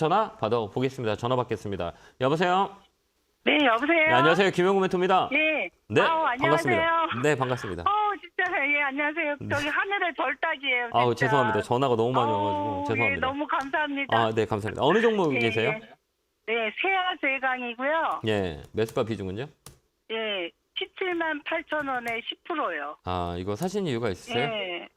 전화 받아보겠습니다. 전화 받겠습니다. 여보세요? 네, 여보세요. 네, 안녕하세요. 김영구 멘토입니다. 네. 네, 아우, 안녕하세요. 반갑습니다. 네, 반갑습니다. 어, 진짜 예, 안녕하세요. 저기 하늘의 별따기예요. 진짜. 아우, 죄송합니다. 전화가 너무 많이 아우, 와가지고 예, 죄송합니다. 너무 감사합니다. 아, 네, 감사합니다. 어느 종목 예, 계세요? 예. 네, 세아 세강이고요. 예, 매수가 비중은요? 예, 17만 8천 원에 10%요. 아, 이거 사신 이유가 있으세요? 예.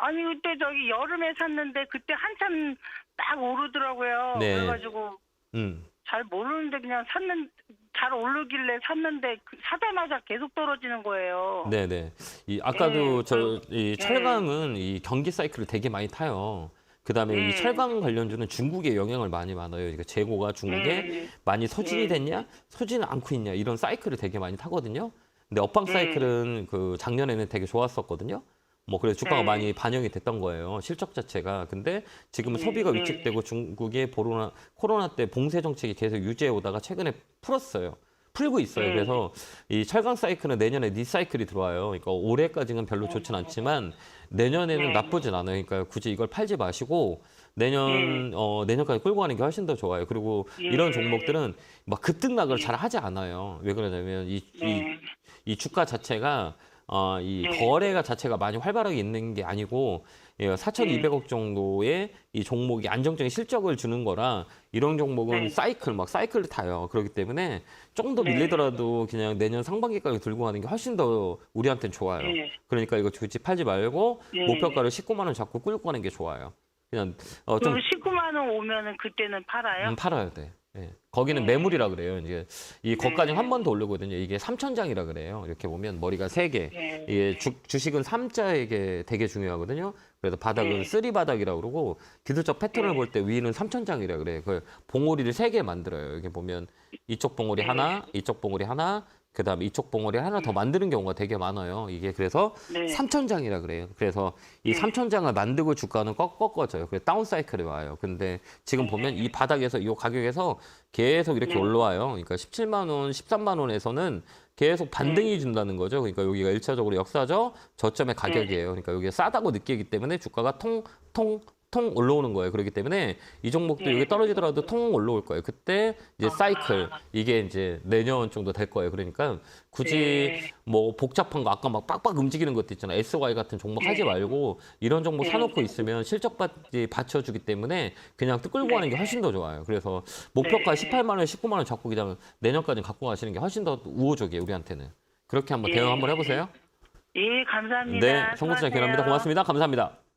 아니 그때 저기 여름에 샀는데 그때 한참 딱 오르더라고요. 네. 그래가지고 음. 잘 모르는데 그냥 샀는 잘 오르길래 샀는데 그 사자마자 계속 떨어지는 거예요. 네, 네. 이 아까도 예, 저이 예. 철강은 이 경기 사이클을 되게 많이 타요. 그다음에 이 예. 철강 관련주는 중국에 영향을 많이 받아요. 그러니까 재고가 중국에 예. 많이 소진이 예. 됐냐, 소진은 않고 있냐 이런 사이클을 되게 많이 타거든요. 근데 업황 예. 사이클은 그 작년에는 되게 좋았었거든요. 뭐 그래서 주가가 예. 많이 반영이 됐던 거예요. 실적 자체가. 근데 지금은 예. 소비가 예. 위축되고 중국의 코로나 코로나 때 봉쇄 정책이 계속 유지해 오다가 최근에 풀었어요. 풀고 있어요. 예. 그래서 이 철강 사이클은 내년에 니 사이클이 들어와요. 그러니까 올해까지는 별로 좋진 않지만 내년에는 예. 나쁘진 않아요. 그러니까 굳이 이걸 팔지 마시고 내년 어 내년까지 끌고 가는 게 훨씬 더 좋아요. 그리고 예. 이런 종목들은 막 급등락을 잘 하지 않아요. 왜 그러냐면 이, 이, 네. 이 주가 자체가 어, 이 네. 거래가 자체가 많이 활발하게 있는 게 아니고 예, 4,200억 정도의 이 종목이 안정적인 실적을 주는 거라 이런 종목은 네. 사이클 막 사이클을 타요. 그렇기 때문에 조금 더 네. 밀리더라도 그냥 내년 상반기까지 들고 가는 게 훨씬 더 우리한테는 좋아요. 네. 그러니까 이거 굳이 팔지 말고 네. 목표가를 19만 원 잡고 끌고 가는 게 좋아요. 그냥 어, 좀 그럼 19만 원 오면은 그때는 팔아요? 음, 팔아야 돼. 예. 거기는 네. 매물이라 그래요. 이제 이 거까지 네. 한번더 오르거든요. 이게 삼천장이라 그래요. 이렇게 보면 머리가 세 개. 네. 이게 주, 주식은 삼자에게 되게 중요하거든요. 그래서 바닥은 네. 쓰리 바닥이라고 그러고 기술적 패턴을 네. 볼때 위는 삼천장이라 그래요. 그 봉오리를 세 개 만들어요. 여기 보면 이쪽 봉오리 네. 하나, 이쪽 봉오리 하나, 그다음에 이쪽 봉오리 하나 더 만드는 경우가 되게 많아요. 이게 그래서 네. 삼천장이라 그래요. 그래서 이 네. 삼천장을 만들고 주가는 꺾, 꺾어져요. 그래서 다운 사이클이 와요. 근데 지금 보면 이 바닥에서 이 가격에서 계속 이렇게 네. 올라와요. 그러니까 17만 원, 13만 원에서는 계속 반등이 준다는 거죠. 그러니까 여기가 일차적으로 역사적 저점의 가격이에요. 그러니까 여기가 싸다고 느끼기 때문에 주가가 통, 통, 통 올라오는 거예요. 그렇기 때문에 이 종목도 네. 여기 떨어지더라도 통 올라올 거예요. 그때 이제 사이클 이게 이제 내년 정도 될 거예요. 그러니까 굳이 네. 뭐 복잡한 거 아까 막 빡빡 움직이는 것도 있잖아요. SY 같은 종목 하지 말고 이런 종목 네. 사놓고 있으면 실적 받지 받쳐주기 때문에 그냥 끌고 가는 게 훨씬 더 좋아요. 그래서 목표가 네. 18만 원, 19만 원 잡고 그냥 내년까지 갖고 가시는 게 훨씬 더 우호적이에요. 우리한테는 그렇게 한번 대응 네. 한번 해보세요. 예, 감사합니다. 네, 성공투자 기원합니다. 수고하세요. 고맙습니다. 감사합니다.